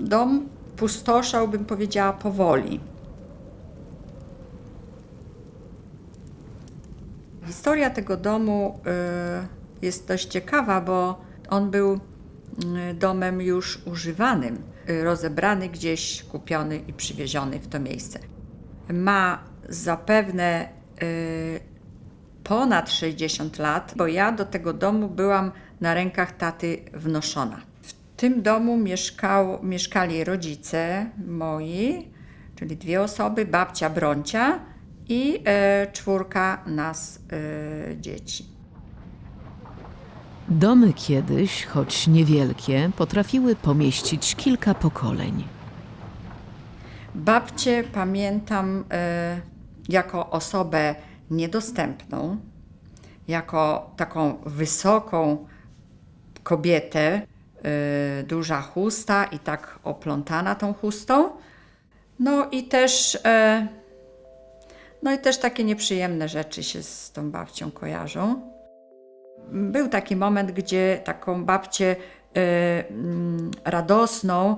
dom pustoszał, bym powiedziała, powoli. Historia tego domu y, jest dość ciekawa, bo on był y, domem już używanym, y, rozebrany gdzieś, kupiony i przywieziony w to miejsce. Ma zapewne ponad 60 lat, bo ja do tego domu byłam na rękach taty wnoszona. W tym domu mieszkał, mieszkali rodzice moi, czyli dwie osoby, babcia Broncia i e, czwórka nas e, dzieci. Domy kiedyś, choć niewielkie, potrafiły pomieścić kilka pokoleń. Babcię pamiętam e, jako osobę niedostępną, jako taką wysoką kobietę, duża chusta i tak oplątana tą chustą. No i też, e, no i też takie nieprzyjemne rzeczy się z tą babcią kojarzą. Był taki moment, gdzie taką babcię e, mm, radosną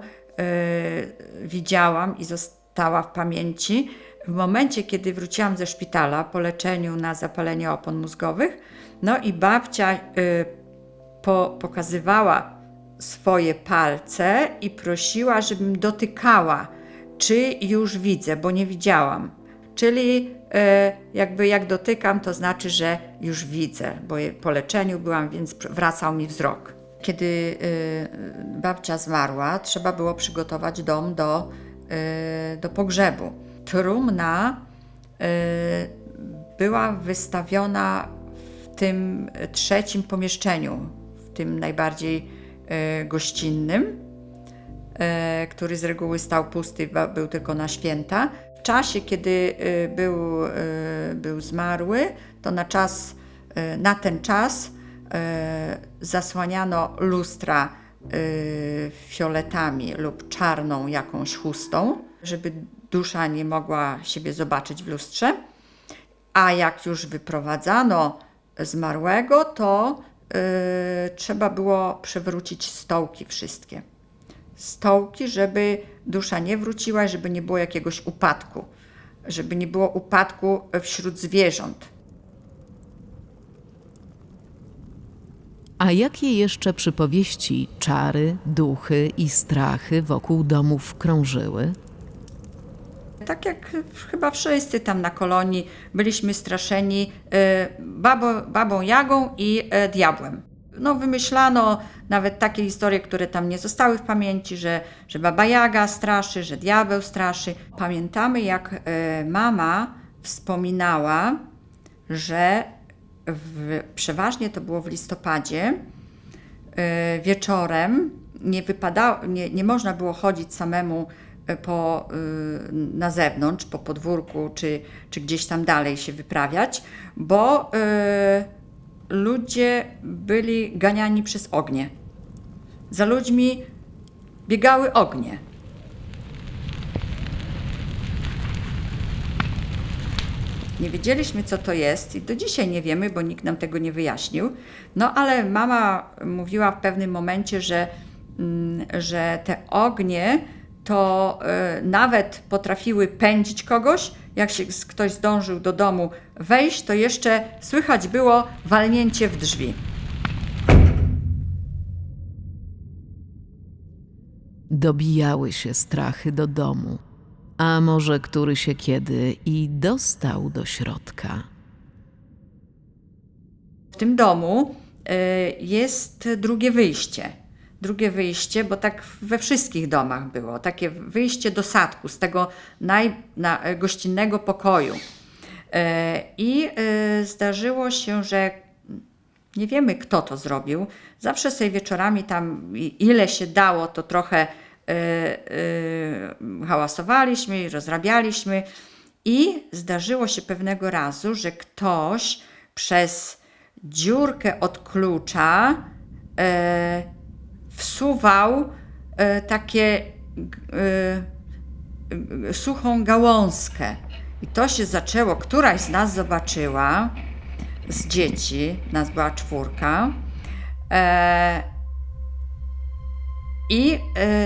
widziałam i została w pamięci. W momencie, kiedy wróciłam ze szpitala po leczeniu na zapalenie opon mózgowych, no i babcia po, pokazywała swoje palce i prosiła, żebym dotykała, czy już widzę, bo nie widziałam. Czyli e, jakby jak dotykam, to znaczy, że już widzę, bo po leczeniu byłam, więc wracał mi wzrok. Kiedy e, babcia zmarła, trzeba było przygotować dom do, e, do pogrzebu. Trumna była wystawiona w tym trzecim pomieszczeniu, w tym najbardziej gościnnym e, który z reguły stał pusty, był tylko na święta. W czasie, kiedy e, był, e, był zmarły, to na czas, e, na ten czas e, zasłaniano lustra e, fioletami lub czarną jakąś chustą, żeby dusza nie mogła siebie zobaczyć w lustrze. A jak już wyprowadzano zmarłego, to e, trzeba było przewrócić stołki wszystkie stołki, żeby dusza nie wróciła, żeby nie było jakiegoś upadku, żeby nie było upadku wśród zwierząt. A jakie jeszcze przypowieści, czary, duchy i strachy wokół domów krążyły? Tak jak chyba wszyscy tam na kolonii byliśmy straszeni e, babą, babą Jagą i e, diabłem. No wymyślano nawet takie historie, które tam nie zostały w pamięci, że, że baba Jaga straszy, że diabeł straszy. Pamiętamy jak e, mama wspominała, że w, przeważnie to było w listopadzie, wieczorem nie, wypada, nie, nie można było chodzić samemu po, y, na zewnątrz, po podwórku, czy, czy gdzieś tam dalej się wyprawiać, bo y, ludzie byli ganiani przez ognie. Za ludźmi biegały ognie. Nie wiedzieliśmy, co to jest i do dzisiaj nie wiemy, bo nikt nam tego nie wyjaśnił. No ale mama mówiła w pewnym momencie, że, mm, że te ognie to y, nawet potrafiły pędzić kogoś. Jak się ktoś zdążył do domu wejść, to jeszcze słychać było walnięcie w drzwi. Dobijały się strachy do domu, a może który się kiedy i dostał do środka. W tym domu y, jest drugie wyjście. Drugie wyjście, bo tak we wszystkich domach było. Takie wyjście do sadku, z tego naj, na, e, gościnnego pokoju. E, I e, zdarzyło się, że nie wiemy, kto to zrobił. Zawsze sobie wieczorami tam, ile się dało, to trochę hałasowaliśmy rozrabialiśmy. I zdarzyło się pewnego razu, że ktoś przez dziurkę od klucza wsuwał e, takie e, suchą gałązkę. I to się zaczęło, któraś z nas zobaczyła, z dzieci, nas była czwórka, e, I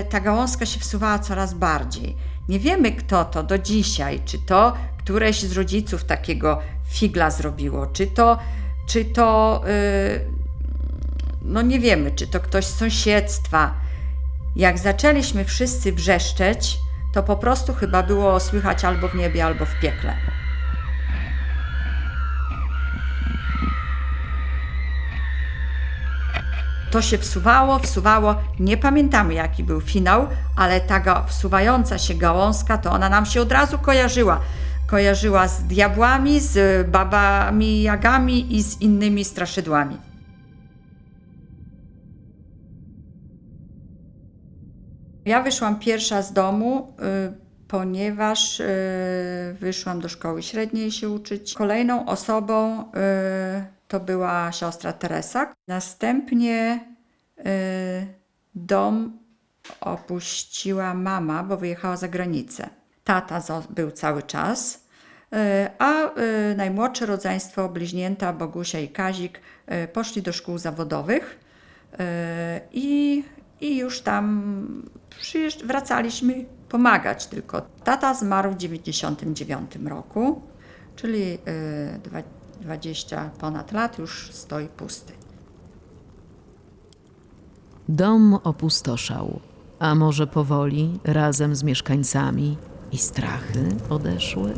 ta gałązka się wsuwała coraz bardziej. Nie wiemy, kto to do dzisiaj, czy to któreś z rodziców takiego figla zrobiło, czy to, czy to e, no nie wiemy, czy to ktoś z sąsiedztwa. Jak zaczęliśmy wszyscy wrzeszczeć, to po prostu chyba było słychać albo w niebie, albo w piekle. To się wsuwało, wsuwało. Nie pamiętamy, jaki był finał, ale ta wsuwająca się gałązka, to ona nam się od razu kojarzyła. Kojarzyła z diabłami, z babami jagami i z innymi straszydłami. Ja wyszłam pierwsza z domu, y, ponieważ y, wyszłam do szkoły średniej się uczyć. Kolejną osobą y, to była siostra Teresa. Następnie dom opuściła mama, bo wyjechała za granicę. Tata był cały czas, a najmłodsze rodzeństwo, bliźnięta Bogusia i Kazik, poszli do szkół zawodowych. I, i już tam przyjeżdż- wracaliśmy pomagać tylko. Tata zmarł w 99 roku, czyli y, dwa- 20 ponad lat już stoi pusty. Dom opustoszał, a może powoli, razem z mieszkańcami i strachy odeszły?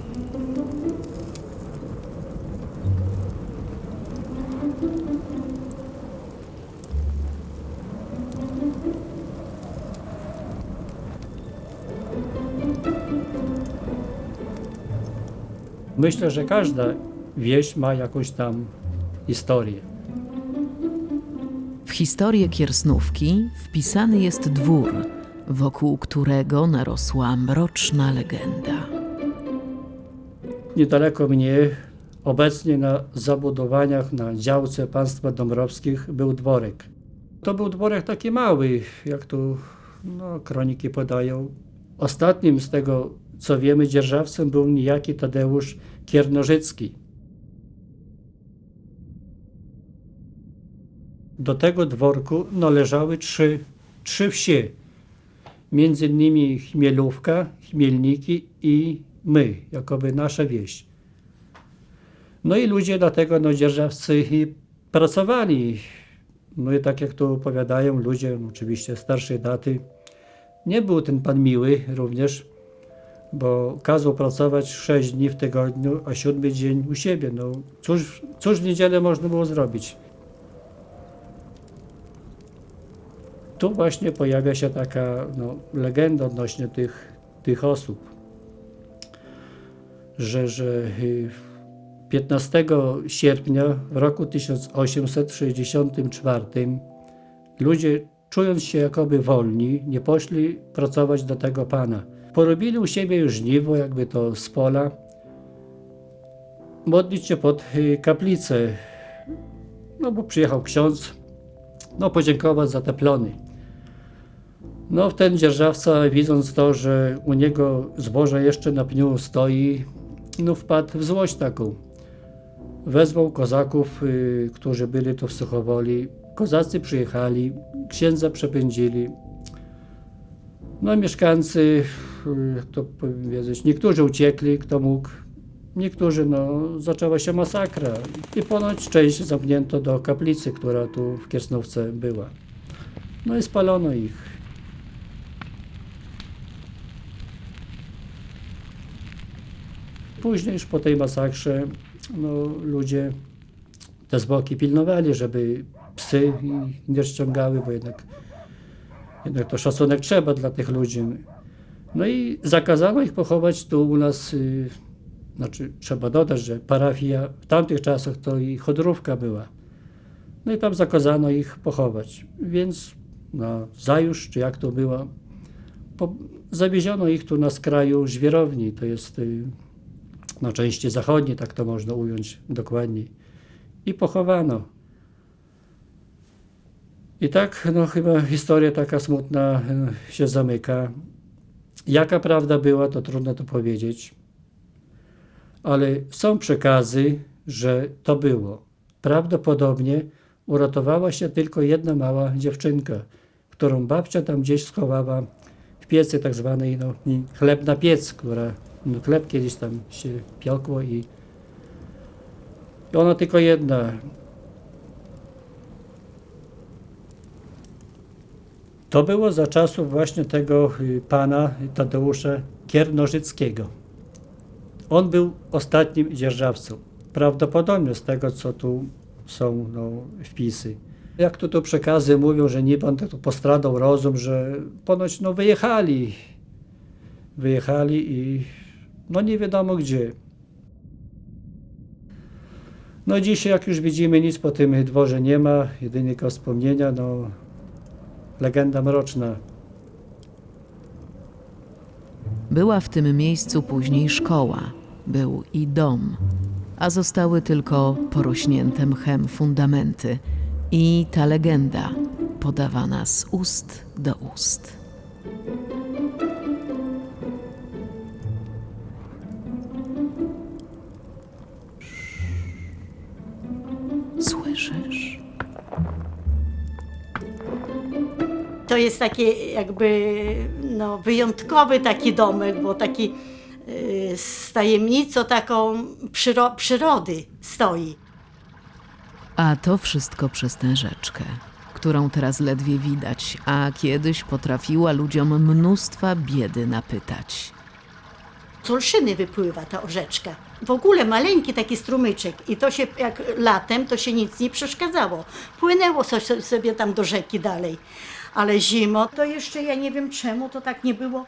Myślę, że każda wieś ma jakąś tam historię. W historię Kiersnówki wpisany jest dwór, wokół którego narosła mroczna legenda. Niedaleko mnie, obecnie na zabudowaniach na działce państwa Dąbrowskich był dworek. To był dworek taki mały, jak tu no, kroniki podają. Ostatnim z tego, co wiemy, dzierżawcą był niejaki Tadeusz Kiernożycki. Do tego dworku należały trzy, trzy wsie, między innymi Chmielówka, Chmielniki i my, jakoby nasza wieś. No i ludzie dlatego, no dzierżawcy pracowali. No i tak jak tu opowiadają ludzie, oczywiście starszej daty, nie był ten pan miły również, bo kazał pracować 6 dni w tygodniu, a siódmy dzień u siebie. No cóż, cóż w niedzielę można było zrobić? Tu właśnie pojawia się taka no, legenda odnośnie tych, tych osób, że, że y, 15 sierpnia w roku 1864 ludzie, czując się jakoby wolni, nie poszli pracować do tego pana. Porobili u siebie już żniwo, jakby to z pola, modlić się pod y, kaplicę, no bo przyjechał ksiądz, no podziękować za te plony. No ten dzierżawca, widząc to, że u niego zboże jeszcze na pniu stoi, no wpadł w złość taką. Wezwał kozaków, y, którzy byli tu w Suchowoli. Kozacy przyjechali, księdza przepędzili. No mieszkańcy, to powiedzieć, niektórzy uciekli, kto mógł. Niektórzy, no, zaczęła się masakra i ponoć część zamknięto do kaplicy, która tu w Kiesnówce była. No i spalono ich. Później już po tej masakrze no, ludzie te zwłoki pilnowali, żeby psy nie ściągały, bo jednak, jednak to szacunek trzeba dla tych ludzi. No i zakazano ich pochować tu u nas, y, znaczy trzeba dodać, że parafia w tamtych czasach to i chodrówka była. No i tam zakazano ich pochować, więc na Zajusz, czy jak to było, po, zawieziono ich tu na skraju żwirowni, to jest y, na części zachodniej, tak to można ująć dokładniej. I pochowano. I tak, no chyba historia taka smutna y, się zamyka. Jaka prawda była, to trudno to powiedzieć. Ale są przekazy, że to było. Prawdopodobnie uratowała się tylko jedna mała dziewczynka, którą babcia tam gdzieś schowała w piecy tak zwanej, no, chleb na piec, która, no, chleb kiedyś tam się piekło i, i ona tylko jedna. To było za czasów właśnie tego y, pana Tadeusza Kiernożyckiego. On był ostatnim dzierżawcą. Prawdopodobnie z tego, co tu są no, wpisy. Jak tu, przekazy mówią, że nie pan tu postradał rozum, że ponoć no, wyjechali. Wyjechali i no nie wiadomo gdzie. No dzisiaj, jak już widzimy, nic po tym dworze nie ma, jedynie tylko wspomnienia, no legenda mroczna. Była w tym miejscu później szkoła, był i dom, a zostały tylko porośnięte mchem fundamenty i ta legenda podawana z ust do ust. To jest taki jakby no, wyjątkowy taki domek, bo taki y, z tajemnicą taką przyro przyrody stoi. A to wszystko przez tę rzeczkę, którą teraz ledwie widać, a kiedyś potrafiła ludziom mnóstwa biedy napytać. Z Olszyny wypływa ta rzeczka. W ogóle maleńki taki strumyczek i to się jak latem to się nic nie przeszkadzało. Płynęło so- sobie tam do rzeki dalej. Ale zimą to jeszcze ja nie wiem czemu to tak nie było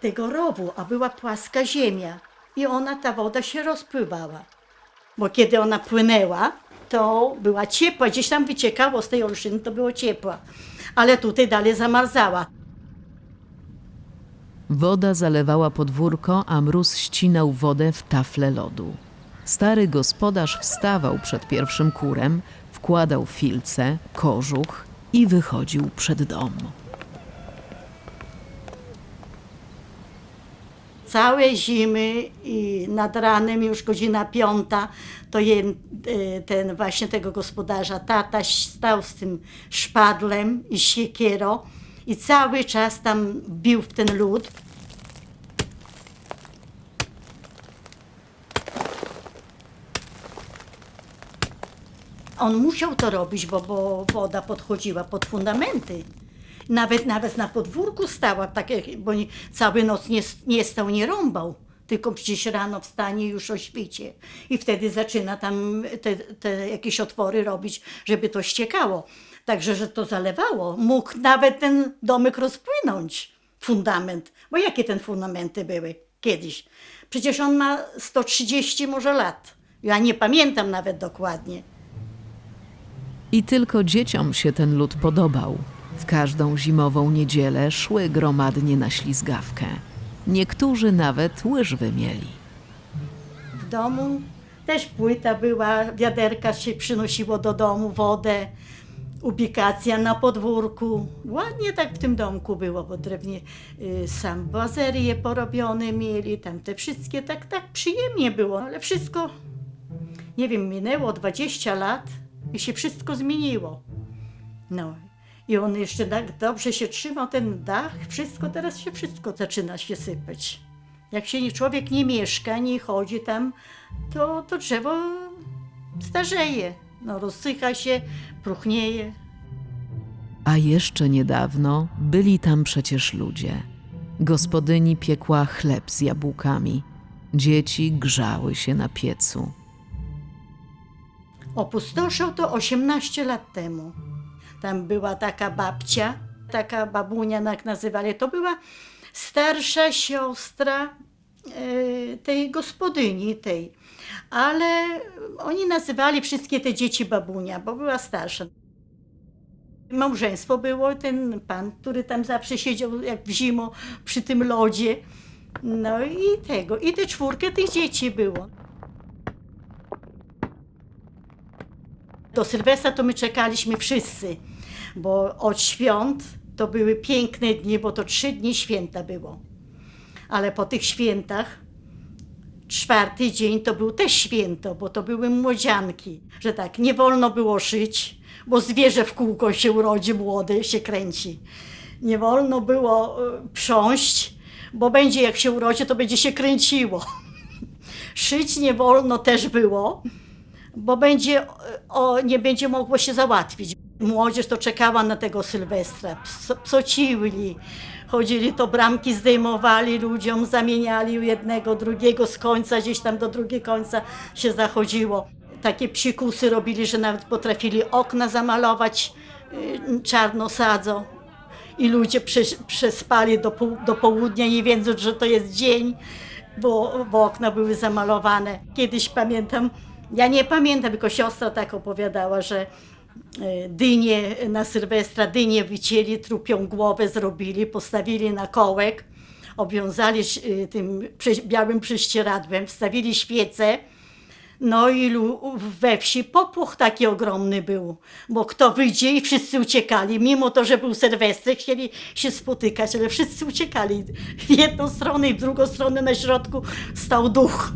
tego rowu, a była płaska ziemia i ona ta woda się rozpływała. Bo kiedy ona płynęła, to była ciepła, gdzieś tam wyciekało z tej olszyny, to było ciepła. Ale tutaj dalej zamarzała. Woda zalewała podwórko, a mróz ścinał wodę w tafle lodu. Stary gospodarz wstawał przed pierwszym kurem, wkładał filce, kożuch i wychodził przed dom. całe zimy i nad ranem już godzina piąta, to e, ten właśnie tego gospodarza tata stał z tym szpadlem i siekierą i cały czas tam bił w ten lód. On musiał to robić, bo, bo woda podchodziła pod fundamenty. Nawet, nawet na podwórku stała, tak jak, bo nie, cały noc nie, nie stał, nie rąbał. Tylko gdzieś rano wstanie już o świcie. I wtedy zaczyna tam te, te jakieś otwory robić, żeby to ściekało. Także, że to zalewało. Mógł nawet ten domek rozpłynąć, fundament. Bo jakie ten fundamenty były kiedyś? Przecież on ma 130 może lat. Ja nie pamiętam nawet dokładnie. I tylko dzieciom się ten lód podobał. W każdą zimową niedzielę szły gromadnie na ślizgawkę. Niektórzy nawet łyżwy mieli. W domu też płyta była, wiaderka się przynosiło do domu, wodę, ubikacja na podwórku. Ładnie tak w tym domku było, bo drewnie y, sam bazerie porobione mieli, tam te wszystkie, tak, tak przyjemnie było, ale wszystko, nie wiem, minęło 20 lat i się wszystko zmieniło. No. I on jeszcze tak dobrze się trzymał, ten dach, wszystko, teraz się wszystko zaczyna się sypać. Jak się człowiek nie mieszka, nie chodzi tam, to, to drzewo starzeje. No, rozsycha się, próchnieje. A jeszcze niedawno byli tam przecież ludzie. Gospodyni piekła chleb z jabłkami. Dzieci grzały się na piecu. Opustoszał to 18 lat temu. Tam była taka babcia, taka babunia, jak nazywali. To była starsza siostra e, tej gospodyni tej. Ale oni nazywali wszystkie te dzieci babunia, bo była starsza. Małżeństwo było, ten pan, który tam zawsze siedział jak w zimą przy tym lodzie. No i tego, i te czwórkę tych dzieci było. Do Sylwestra to my czekaliśmy wszyscy, bo od świąt to były piękne dni, bo to trzy dni święta było. Ale po tych świętach czwarty dzień to był też święto, bo to były młodzianki, że tak, nie wolno było szyć, bo zwierzę w kółko się urodzi młody, się kręci. Nie wolno było e, prząść, bo będzie jak się urodzi, to będzie się kręciło. Szyć nie wolno też było, bo będzie, e, o, nie będzie mogło się załatwić. Młodzież to czekała na tego Sylwestra, pso- psociwli, chodzili to bramki zdejmowali ludziom, zamieniali jednego, drugiego z końca, gdzieś tam do drugiego końca się zachodziło. Takie psikusy robili, że nawet potrafili okna zamalować y, czarno sadzą. I ludzie przes- przespali do, do południa, nie wiedząc, że to jest dzień, bo, bo okna były zamalowane. Kiedyś pamiętam, ja nie pamiętam, tylko siostra tak opowiadała, że e, dynie na Sylwestra, dynie wycięli, trupią głowę zrobili, postawili na kołek, obwiązali e, tym białym prześcieradłem, wstawili świece, no i we wsi popłoch taki ogromny był, bo kto wyjdzie i wszyscy uciekali, mimo to, że był Sylwester, chcieli się spotykać, ale wszyscy uciekali w jedną stronę i w drugą stronę na środku stał duch.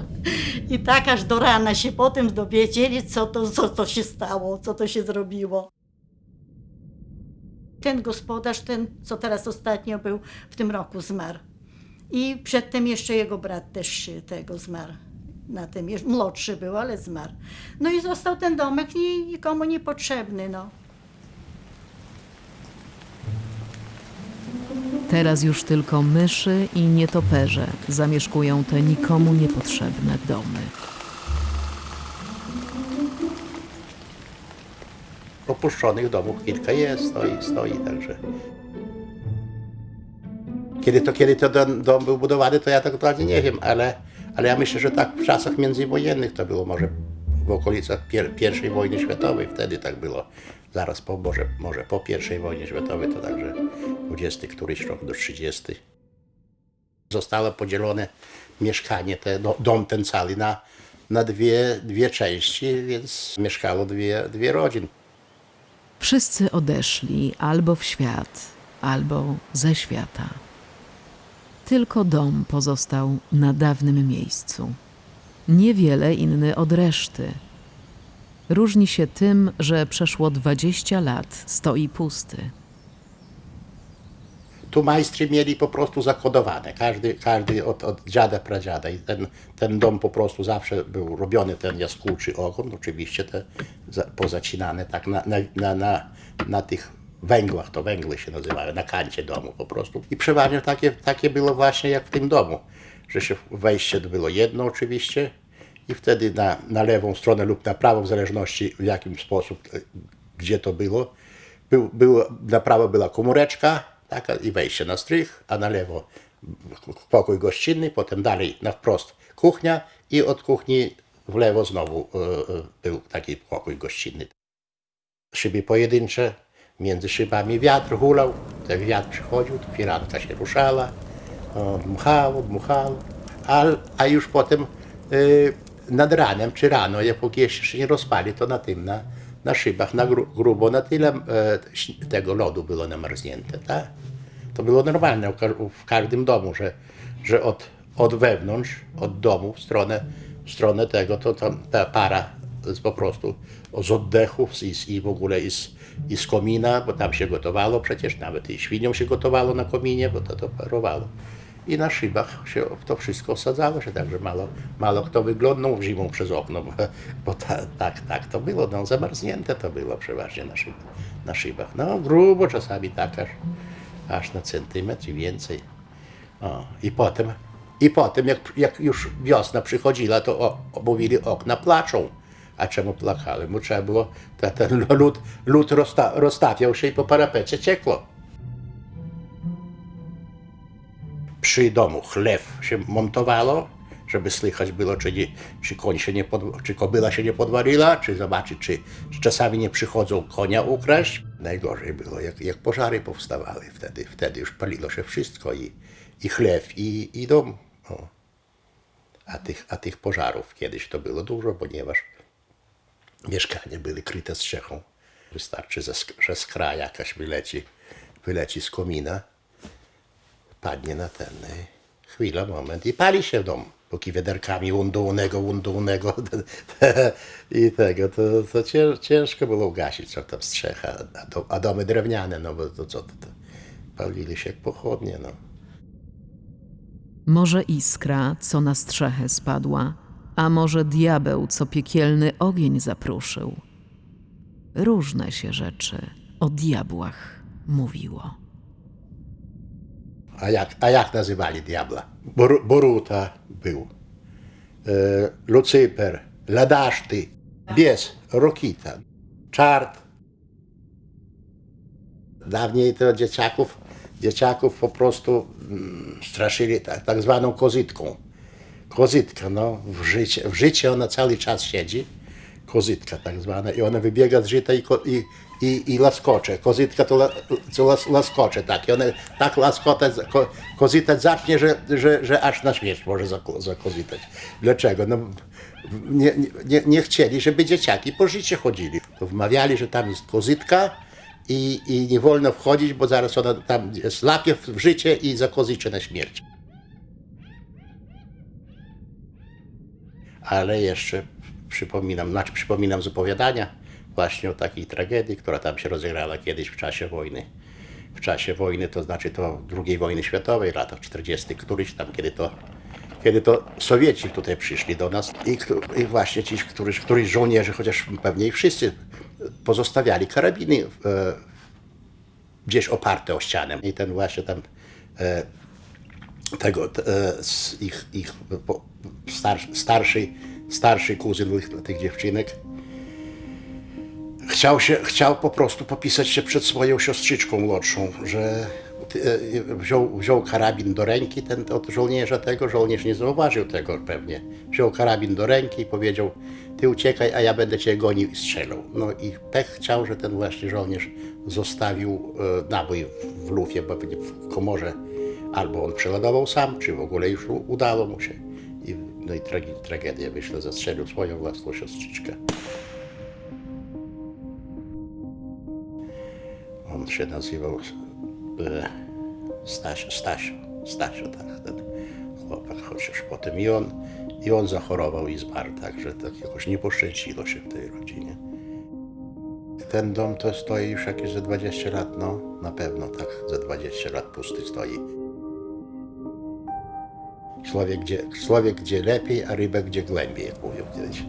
I tak aż do rana się potem dowiedzieli, co to, co to się stało, co to się zrobiło. Ten gospodarz, ten, co teraz ostatnio był, w tym roku zmarł. I przedtem jeszcze jego brat też tego zmarł. Na tym, młodszy był, ale zmarł. No i został ten domek ni, nikomu niepotrzebny, no. Teraz już tylko myszy i nietoperze zamieszkują te nikomu niepotrzebne domy. Opuszczonych domów kilka jest, stoi, stoi także. Kiedy to, kiedy to dom, dom był budowany, to ja tak dokładnie nie wiem, ale, ale ja myślę, że tak w czasach międzywojennych to było może w okolicach pier, pierwszej wojny światowej, wtedy tak było. Zaraz po, może, może po pierwszej wojnie światowej, to także 20 któryś rok do 30. Zostało podzielone mieszkanie, te, no, dom ten cały na, na dwie, dwie części, więc mieszkało dwie, dwie rodzin. Wszyscy odeszli albo w świat, albo ze świata. Tylko dom pozostał na dawnym miejscu. Niewiele inny od reszty. Różni się tym, że przeszło 20 lat stoi pusty. Tu majstrzy mieli po prostu zakodowane, każdy, każdy od, od dziada, pradziada. I ten, ten dom po prostu zawsze był robiony, ten jaskółczy ogon, oczywiście te za, pozacinane tak na, na, na, na, na tych węglach, to węgle się nazywają, na kancie domu po prostu. I przeważnie takie, takie było właśnie jak w tym domu, że się wejście było jedno oczywiście i wtedy na, na lewą stronę lub na prawą, w zależności w jakim sposób, e, gdzie to było, był, było, na prawo była komóreczka taka, i wejście na strych, a na lewo pokój gościnny, potem dalej na wprost kuchnia i od kuchni w lewo znowu e, e, był taki pokój gościnny. Szyby pojedyncze, między szybami wiatr hulał, jak wiatr przychodził, firanka się ruszała, dmuchało, dmuchało, a, a już potem e, nad ranem czy rano, jak jeszcze się nie rozpali, to na tym, na, na szybach, na gru, grubo, na tyle e, tego lodu było namarznięte, tak? To było normalne w, ka- w każdym domu, że, że od, od wewnątrz, od domu w stronę, w stronę tego, to tam ta para z, po prostu z oddechów i, i w ogóle i z, i z komina, bo tam się gotowało przecież, nawet i świniom się gotowało na kominie, bo to, to parowało. I na szybach się to wszystko osadzało się, także mało, mało kto wyglądał zimą przez okno, bo, bo ta, tak, tak to było, no, zamarznięte to było przeważnie na, na szybach. No grubo czasami tak aż, aż na centymetr i więcej. O, I potem, i potem jak, jak już wiosna przychodziła, to o, mówili okna placzą. A czemu plakały? Bo trzeba było, ten lód, lód rozsta, roztapiał się i po parapecie ciekło. Przy domu chlew się montowało, żeby słychać było, czy, nie, czy, koń się nie pod, czy kobyla się nie podwaliła, czy zobaczyć, czy, czy czasami nie przychodzą konia ukraść. Najgorzej było, jak, jak pożary powstawały. Wtedy, wtedy już paliło się wszystko i, i chlew, i, i dom. O. A, tych, a tych pożarów kiedyś to było dużo, ponieważ mieszkania były kryte strzechą. Wystarczy, że że skra jakaś wyleci, wyleci z komina, padnie na ten, y, chwila, moment i pali się dom. póki wiaderkami undułnego, undułnego i tego, to, to cię- ciężko było ugasić co tam strzecha, a, do, a domy drewniane, no bo to co, to, to palili się jak pochodnie, no. Może iskra, co na strzechę spadła, a może diabeł, co piekielny ogień zapruszył. Różne się rzeczy o diabłach mówiło. A jak, a jak nazywali diabla? Bor, Boruta był, e, Lucyper, Ladaszty, Bies, Rokita, Czart. Dawniej to dzieciaków, dzieciaków po prostu mm, straszyli tak, tak zwaną kozytką. Kozytka, no, w życie, w życie ona cały czas siedzi, kozytka tak zwana, i ona wybiega z żyta i, i, i, i laskocze. Kozytka to, la, to las, laskocze, tak, i ona tak laskotać, ko, zacznie, że, że, że aż na śmierć może zako- zakozytać. Dlaczego? No, nie, nie, nie chcieli, żeby dzieciaki po życie chodzili. To wmawiali, że tam jest kozytka i, i nie wolno wchodzić, bo zaraz ona tam slapie w życie i zakozycze na śmierć. ale jeszcze przypominam, znaczy przypominam z opowiadania właśnie o takiej tragedii, która tam się rozegrała kiedyś w czasie wojny. W czasie wojny, to znaczy to II wojny światowej, latach 40. któryś tam, kiedy to, kiedy to Sowieci tutaj przyszli do nas i, i właśnie ci, któryś, któryś żołnierze, chociaż pewnie i wszyscy, pozostawiali karabiny e, gdzieś oparte o ścianę. I ten właśnie tam e, tego, e, ich, ich starszy, starszy, kuzyn tych dziewczynek chciał, się, chciał po prostu popisać się przed swoją siostrzyczką młodszą, że e, wziął, wziął karabin do ręki ten od żołnierza tego, żołnierz nie zauważył tego pewnie. Wziął karabin do ręki i powiedział, ty uciekaj, a ja będę cię gonił i strzelał. No i pech chciał, że ten właśnie żołnierz zostawił e, nabój w lufie, bo w komorze albo on przeładował sam, czy w ogóle już udało mu się. I, no i tragi, tragedia, myślę, zastrzelił swoją własną siostrzyczkę. On się nazywał e, Stasio, Stasio, Stasio, tak, ten chłopak, chociaż potem i on, i on zachorował i zmarł, także tak jakoś nie poszczęściło się w tej rodzinie. Ten dom to stoi już jakieś ze 20 lat, no na pewno tak, ze 20 lat pusty stoi. Człowiek gdzie, człowiek gdzie lepiej, a ryba gdzie głębiej, jak mówią kiedyś.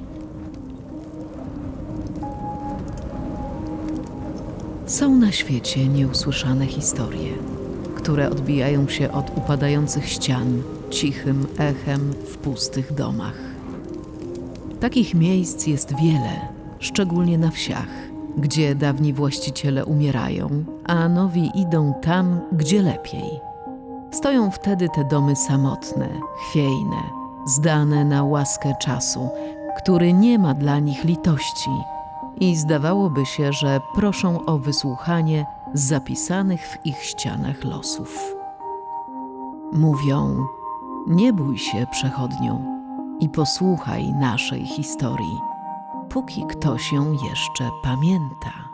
Są na świecie nieusłyszane historie, które odbijają się od upadających ścian cichym echem w pustych domach. Takich miejsc jest wiele, szczególnie na wsiach, gdzie dawni właściciele umierają, a nowi idą tam, gdzie lepiej. Stoją wtedy te domy samotne, chwiejne, zdane na łaskę czasu, który nie ma dla nich litości i zdawałoby się, że proszą o wysłuchanie zapisanych w ich ścianach losów. Mówią: Nie bój się, przechodniu, i posłuchaj naszej historii, póki ktoś ją jeszcze pamięta.